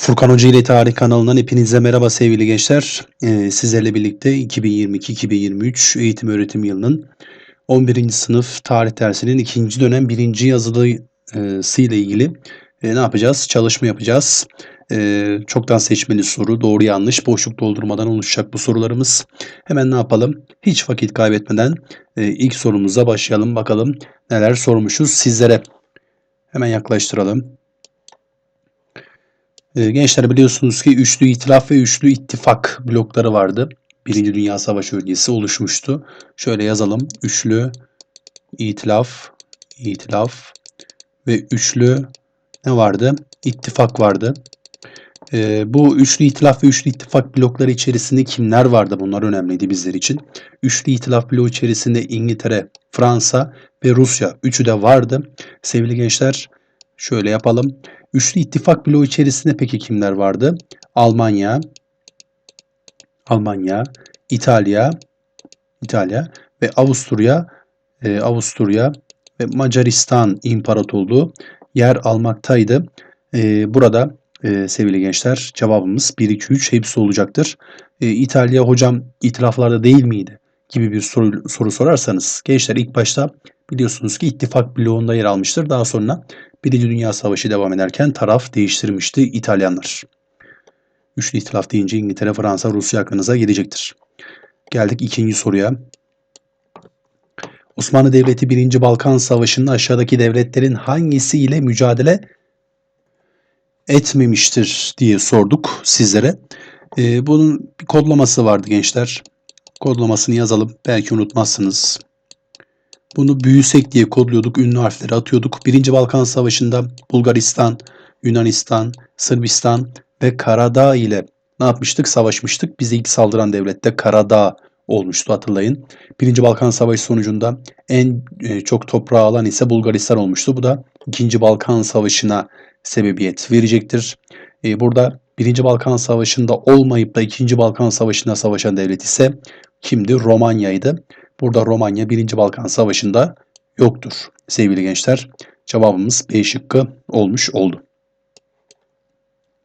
Furkan Hoca ile Tarih kanalından hepinize merhaba sevgili gençler. Ee, sizlerle birlikte 2022-2023 eğitim öğretim yılının 11. sınıf tarih dersinin ikinci dönem birinci yazılısı ile ilgili e, ne yapacağız? Çalışma yapacağız. E, çoktan seçmeli soru, doğru yanlış, boşluk doldurmadan oluşacak bu sorularımız. Hemen ne yapalım? Hiç vakit kaybetmeden e, ilk sorumuza başlayalım. Bakalım neler sormuşuz sizlere. Hemen yaklaştıralım. Ee, gençler biliyorsunuz ki üçlü itilaf ve üçlü ittifak blokları vardı. Birinci Dünya Savaşı öncesi oluşmuştu. Şöyle yazalım. Üçlü itilaf, itilaf ve üçlü ne vardı? İttifak vardı. Ee, bu üçlü itilaf ve üçlü ittifak blokları içerisinde kimler vardı? Bunlar önemliydi bizler için. Üçlü itilaf bloğu içerisinde İngiltere, Fransa ve Rusya üçü de vardı. Sevgili gençler şöyle yapalım. Üçlü ittifak bloğu içerisinde peki kimler vardı? Almanya, Almanya, İtalya, İtalya ve Avusturya, e, Avusturya ve Macaristan İmparatorluğu yer almaktaydı. E, burada e, sevgili gençler cevabımız 1, 2, 3 hepsi olacaktır. E, İtalya hocam itilaflarda değil miydi? gibi bir soru, soru sorarsanız gençler ilk başta biliyorsunuz ki ittifak bloğunda yer almıştır. Daha sonra Birinci Dünya Savaşı devam ederken taraf değiştirmişti İtalyanlar. Üçlü itilaf deyince İngiltere, Fransa, Rusya aklınıza gelecektir. Geldik ikinci soruya. Osmanlı Devleti 1. Balkan Savaşı'nda aşağıdaki devletlerin hangisiyle mücadele etmemiştir diye sorduk sizlere. Ee, bunun bir kodlaması vardı gençler. Kodlamasını yazalım. Belki unutmazsınız. Bunu büyüsek diye kodluyorduk. Ünlü harfleri atıyorduk. Birinci Balkan Savaşı'nda Bulgaristan, Yunanistan, Sırbistan ve Karadağ ile ne yapmıştık? Savaşmıştık. Bize ilk saldıran devlet de Karadağ olmuştu hatırlayın. Birinci Balkan Savaşı sonucunda en e, çok toprağı alan ise Bulgaristan olmuştu. Bu da İkinci Balkan Savaşı'na sebebiyet verecektir. E, burada Birinci Balkan Savaşı'nda olmayıp da İkinci Balkan Savaşı'nda savaşan devlet ise kimdi? Romanya'ydı. Burada Romanya 1. Balkan Savaşı'nda yoktur sevgili gençler. Cevabımız B şıkkı olmuş oldu.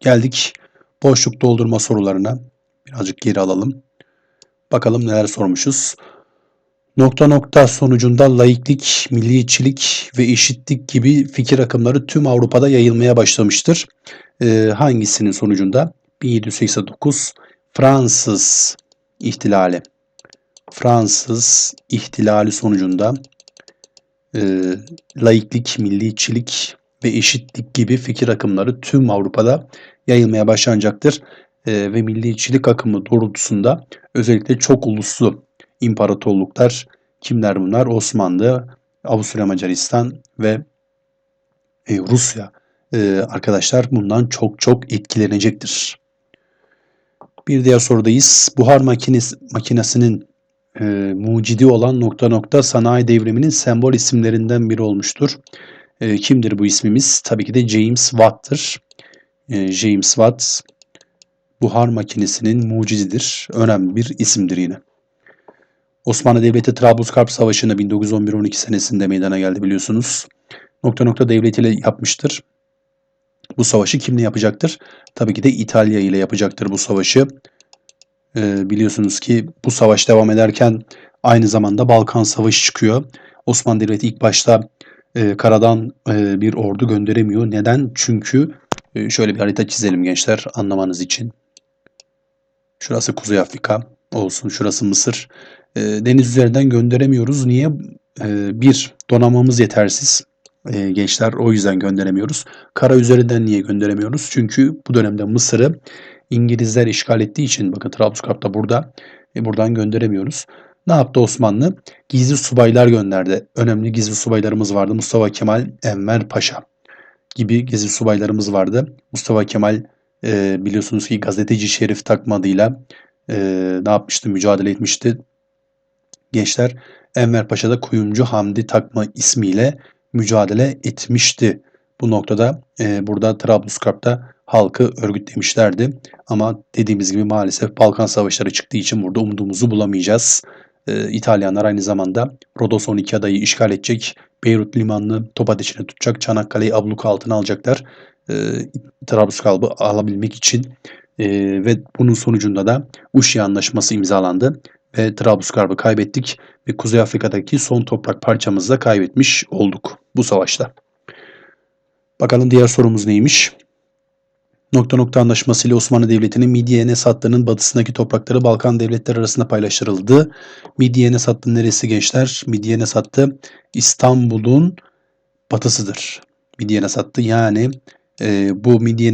Geldik boşluk doldurma sorularına. Birazcık geri alalım. Bakalım neler sormuşuz. Nokta nokta sonucunda laiklik, milliyetçilik ve eşitlik gibi fikir akımları tüm Avrupa'da yayılmaya başlamıştır. Ee, hangisinin sonucunda? 1789 Fransız ihtilali. Fransız ihtilali sonucunda e, laiklik, milliyetçilik ve eşitlik gibi fikir akımları tüm Avrupa'da yayılmaya başlanacaktır. E, ve milliyetçilik akımı doğrultusunda özellikle çok uluslu imparatorluklar kimler bunlar? Osmanlı, Avusturya Macaristan ve e, Rusya e, arkadaşlar bundan çok çok etkilenecektir. Bir diğer sorudayız. Buhar makinesi, makinesinin e, mucidi olan nokta nokta sanayi devriminin sembol isimlerinden biri olmuştur. E, kimdir bu ismimiz? Tabii ki de James Watt'tır. E, James Watt buhar makinesinin mucididir. Önemli bir isimdir yine. Osmanlı Devleti Trablusgarp Savaşı'nda 1911-12 senesinde meydana geldi biliyorsunuz. Nokta nokta devletiyle yapmıştır. Bu savaşı kimle yapacaktır? Tabii ki de İtalya ile yapacaktır bu savaşı. Ee, biliyorsunuz ki bu savaş devam ederken aynı zamanda Balkan Savaşı çıkıyor. Osmanlı Devleti ilk başta e, karadan e, bir ordu gönderemiyor. Neden? Çünkü e, şöyle bir harita çizelim gençler anlamanız için. Şurası Kuzey Afrika olsun. Şurası Mısır. E, deniz üzerinden gönderemiyoruz. Niye? E, bir, donanmamız yetersiz. E, gençler o yüzden gönderemiyoruz. Kara üzerinden niye gönderemiyoruz? Çünkü bu dönemde Mısır'ı İngilizler işgal ettiği için bakın Trablusgarp da burada. E, buradan gönderemiyoruz. Ne yaptı Osmanlı? Gizli subaylar gönderdi. Önemli gizli subaylarımız vardı. Mustafa Kemal Enver Paşa gibi gizli subaylarımız vardı. Mustafa Kemal e, biliyorsunuz ki gazeteci Şerif takma e, ne yapmıştı? Mücadele etmişti. Gençler Enver Paşa da Kuyumcu Hamdi takma ismiyle mücadele etmişti. Bu noktada e, burada Trablusgarp'ta halkı örgütlemişlerdi. Ama dediğimiz gibi maalesef Balkan Savaşları çıktığı için burada umduğumuzu bulamayacağız. Ee, İtalyanlar aynı zamanda Rodos 12 adayı işgal edecek. Beyrut limanını top ateşine tutacak. Çanakkale'yi abluk altına alacaklar. e, Trablusgarp'ı alabilmek için e, ve bunun sonucunda da Uşi Anlaşması imzalandı ve Trablusgarp'ı kaybettik ve Kuzey Afrika'daki son toprak parçamızı da kaybetmiş olduk bu savaşta. Bakalım diğer sorumuz neymiş? Nokta nokta anlaşması ile Osmanlı Devleti'nin Midye Enes hattının batısındaki toprakları Balkan devletleri arasında paylaştırıldı. Midye Enes hattı neresi gençler? Midye Enes hattı İstanbul'un batısıdır. Midye Enes hattı yani e, bu Midye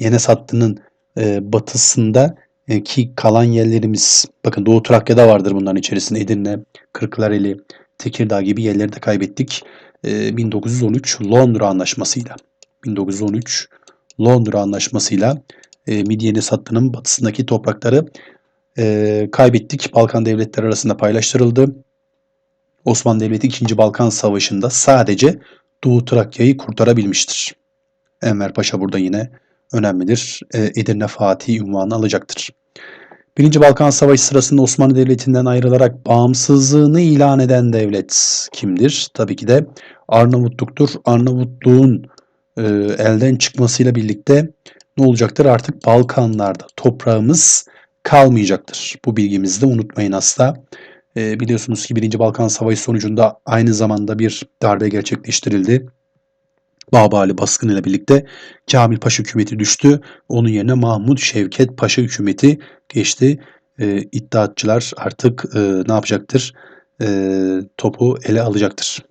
Enes hattının e, batısında e, ki kalan yerlerimiz bakın Doğu Trakya'da vardır bunların içerisinde Edirne, Kırklareli, Tekirdağ gibi yerleri de kaybettik. E, 1913 Londra Anlaşması'yla 1913 Londra Anlaşması'yla e, Midyenis hattının batısındaki toprakları e, kaybettik. Balkan devletleri arasında paylaştırıldı. Osmanlı Devleti 2. Balkan Savaşı'nda sadece Doğu Trakya'yı kurtarabilmiştir. Enver Paşa burada yine önemlidir. E, Edirne Fatih unvanı alacaktır. Birinci Balkan Savaşı sırasında Osmanlı Devleti'nden ayrılarak bağımsızlığını ilan eden devlet kimdir? Tabii ki de Arnavutluk'tur. Arnavutluğun e, elden çıkmasıyla birlikte ne olacaktır? Artık Balkanlarda toprağımız kalmayacaktır. Bu bilgimizi de unutmayın asla. E, biliyorsunuz ki 1. Balkan Savaşı sonucunda aynı zamanda bir darbe gerçekleştirildi. Babali baskınıyla birlikte Kamil Paşa hükümeti düştü. Onun yerine Mahmut Şevket Paşa hükümeti geçti. E, iddiatçılar artık e, ne yapacaktır? E, topu ele alacaktır.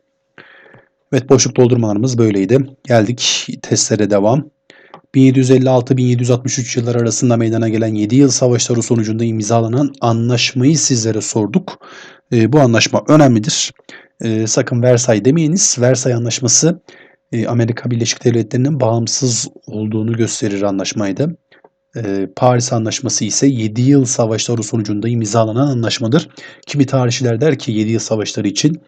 Evet boşluk doldurmalarımız böyleydi. Geldik testlere devam. 1756-1763 yıllar arasında meydana gelen 7 yıl savaşları sonucunda imzalanan anlaşmayı sizlere sorduk. E, bu anlaşma önemlidir. E, sakın Versay demeyiniz. Versay Anlaşması e, Amerika Birleşik Devletleri'nin bağımsız olduğunu gösterir anlaşmaydı. E, Paris Anlaşması ise 7 yıl savaşları sonucunda imzalanan anlaşmadır. Kimi tarihçiler der ki 7 yıl savaşları için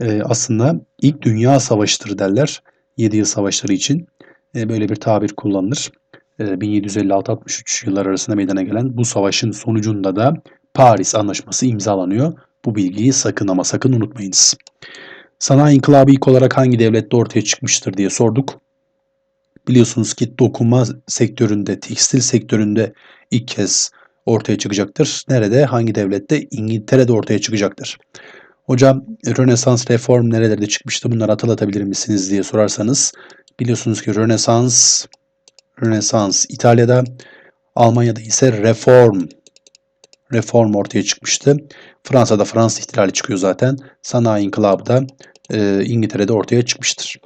e, aslında ilk dünya savaşıdır derler. 7 yıl savaşları için e, böyle bir tabir kullanılır. E, 1756-63 yıllar arasında meydana gelen bu savaşın sonucunda da Paris Anlaşması imzalanıyor. Bu bilgiyi sakın ama sakın unutmayınız. Sanayi inkılabı ilk olarak hangi devlette ortaya çıkmıştır diye sorduk. Biliyorsunuz ki dokuma sektöründe, tekstil sektöründe ilk kez ortaya çıkacaktır. Nerede? Hangi devlette? İngiltere'de ortaya çıkacaktır. Hocam Rönesans reform nerelerde çıkmıştı bunları hatırlatabilir misiniz diye sorarsanız biliyorsunuz ki Rönesans Rönesans İtalya'da Almanya'da ise reform reform ortaya çıkmıştı. Fransa'da Fransız ihtilali çıkıyor zaten. Sanayi inkılabı da e, İngiltere'de ortaya çıkmıştır.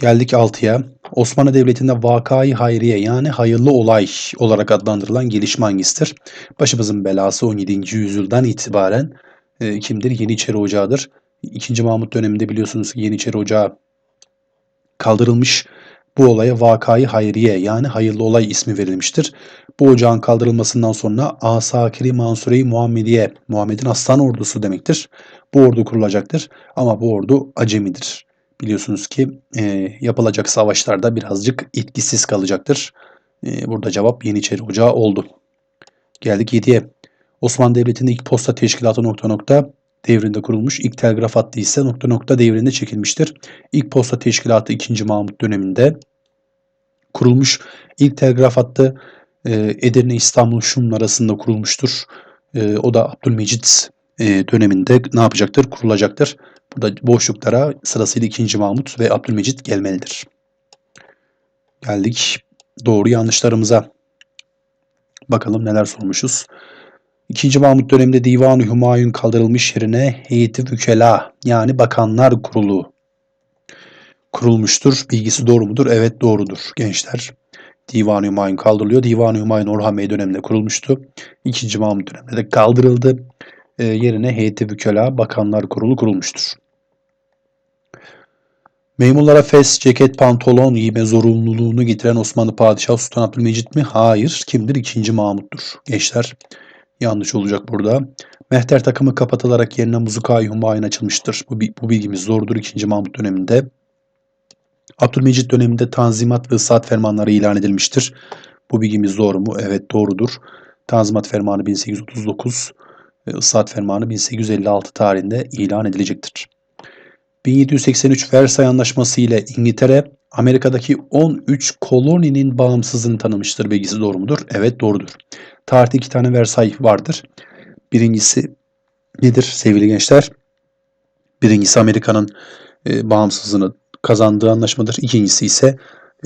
Geldik 6'ya. Osmanlı Devleti'nde vakayı hayriye yani hayırlı olay olarak adlandırılan gelişme hangisidir? Başımızın belası 17. yüzyıldan itibaren e, kimdir? Yeniçeri Ocağı'dır. 2. Mahmut döneminde biliyorsunuz Yeniçeri Ocağı kaldırılmış. Bu olaya vakayı hayriye yani hayırlı olay ismi verilmiştir. Bu ocağın kaldırılmasından sonra Asakiri Mansure-i Muhammediye, Muhammed'in aslan ordusu demektir. Bu ordu kurulacaktır ama bu ordu acemidir biliyorsunuz ki e, yapılacak savaşlarda birazcık etkisiz kalacaktır. E, burada cevap Yeniçeri Ocağı oldu. Geldik 7'ye. Osmanlı Devleti'nin ilk posta teşkilatı nokta nokta devrinde kurulmuş. İlk telgraf hattı ise nokta nokta devrinde çekilmiştir. İlk posta teşkilatı 2. Mahmut döneminde kurulmuş. İlk telgraf hattı e, Edirne İstanbul Şum arasında kurulmuştur. E, o da Abdülmecit e, döneminde ne yapacaktır? Kurulacaktır. Burada boşluklara sırasıyla 2. Mahmut ve Abdülmecit gelmelidir. Geldik doğru yanlışlarımıza. Bakalım neler sormuşuz. 2. Mahmut döneminde Divan-ı Hümayun kaldırılmış yerine Heyeti Vükela yani Bakanlar Kurulu kurulmuştur. Bilgisi doğru mudur? Evet doğrudur gençler. Divan-ı Hümayun kaldırılıyor. Divan-ı Hümayun Orhan Bey döneminde kurulmuştu. 2. Mahmut döneminde de kaldırıldı. E, yerine Heyeti Vükela Bakanlar Kurulu kurulmuştur. Memurlara fes, ceket, pantolon giyme zorunluluğunu getiren Osmanlı Padişahı Sultan Abdülmecit mi? Hayır. Kimdir? İkinci Mahmut'tur. Gençler yanlış olacak burada. Mehter takımı kapatılarak yerine Muzuka-i Humayun açılmıştır. Bu, bu bilgimiz doğrudur İkinci Mahmut döneminde. Abdülmecit döneminde Tanzimat ve Islat fermanları ilan edilmiştir. Bu bilgimiz doğru mu? Evet doğrudur. Tanzimat fermanı 1839 ve Islat fermanı 1856 tarihinde ilan edilecektir. 1783 Versay Anlaşması ile İngiltere Amerika'daki 13 koloninin bağımsızlığını tanımıştır. Bilgisi doğru mudur? Evet doğrudur. Tarihte iki tane Versay vardır. Birincisi nedir sevgili gençler? Birincisi Amerika'nın e, bağımsızlığını kazandığı anlaşmadır. İkincisi ise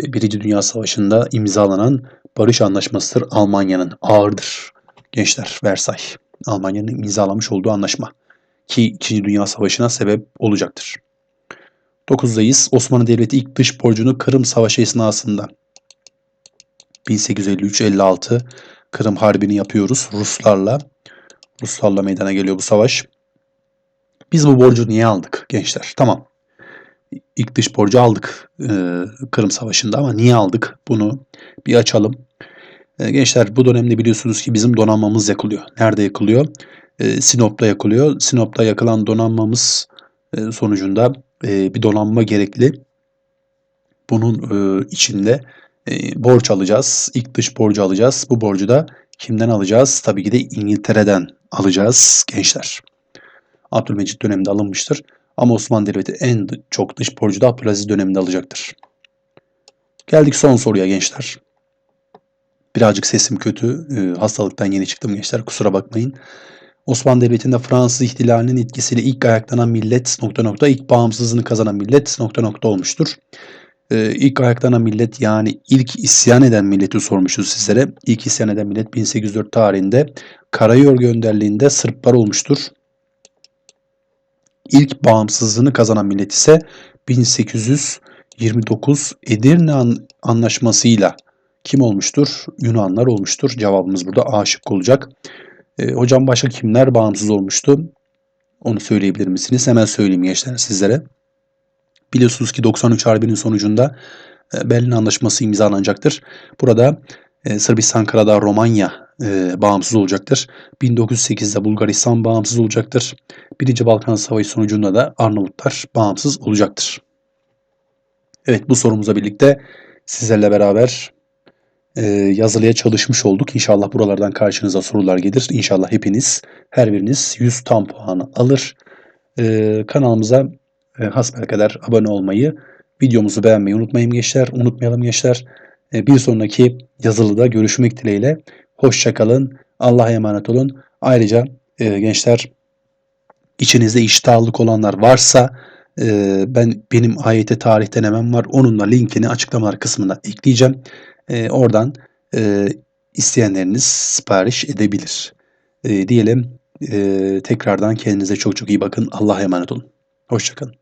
e, Birinci Dünya Savaşı'nda imzalanan barış anlaşmasıdır. Almanya'nın ağırdır. Gençler Versay. Almanya'nın imzalamış olduğu anlaşma. Ki İkinci Dünya Savaşı'na sebep olacaktır. 9'dayız. Osmanlı Devleti ilk dış borcunu Kırım Savaşı esnasında 1853-56 Kırım Harbi'ni yapıyoruz Ruslarla. Ruslarla meydana geliyor bu savaş. Biz bu borcu niye aldık gençler? Tamam. İlk dış borcu aldık e, Kırım Savaşı'nda ama niye aldık? Bunu bir açalım. E, gençler bu dönemde biliyorsunuz ki bizim donanmamız yakılıyor. Nerede yakılıyor? E, Sinop'ta yakılıyor. Sinop'ta yakılan donanmamız e, sonucunda e, bir donanma gerekli. Bunun e, içinde borç alacağız. İlk dış borcu alacağız. Bu borcu da kimden alacağız? Tabii ki de İngiltere'den alacağız gençler. Abdülmecit döneminde alınmıştır. Ama Osmanlı Devleti en çok dış borcu da Abdülaziz döneminde alacaktır. Geldik son soruya gençler. Birazcık sesim kötü. E, hastalıktan yeni çıktım gençler. Kusura bakmayın. Osmanlı Devleti'nde Fransız ihtilalinin etkisiyle ilk ayaklanan millet nokta nokta ilk bağımsızlığını kazanan millet nokta nokta olmuştur. Ee, ilk ayaklanan millet yani ilk isyan eden milleti sormuşuz sizlere. İlk isyan eden millet 1804 tarihinde Karayorgu önderliğinde Sırplar olmuştur. İlk bağımsızlığını kazanan millet ise 1829 Edirne Anlaşması'yla kim olmuştur? Yunanlar olmuştur. Cevabımız burada A şıkkı olacak. E, hocam başka kimler bağımsız olmuştu? Onu söyleyebilir misiniz? Hemen söyleyeyim gençler sizlere. Biliyorsunuz ki 93 Harbi'nin sonucunda e, Berlin Anlaşması imzalanacaktır. Burada e, Sırbistan Karadağ Romanya e, bağımsız olacaktır. 1908'de Bulgaristan bağımsız olacaktır. Birinci Balkan Savaşı sonucunda da Arnavutlar bağımsız olacaktır. Evet bu sorumuza birlikte sizlerle beraber e, yazılıya çalışmış olduk. İnşallah buralardan karşınıza sorular gelir. İnşallah hepiniz her biriniz 100 tam puanı alır. E, kanalımıza e, hasbelkader abone olmayı, videomuzu beğenmeyi unutmayın gençler. Unutmayalım gençler. E, bir sonraki yazılıda görüşmek dileğiyle. Hoşçakalın. Allah'a emanet olun. Ayrıca e, gençler içinizde iştahlık olanlar varsa e, ben benim ayete tarih denemem var. Onunla linkini açıklamalar kısmına ekleyeceğim. E, oradan e, isteyenleriniz sipariş edebilir. E, diyelim e, tekrardan kendinize çok çok iyi bakın. Allah'a emanet olun. Hoşçakalın.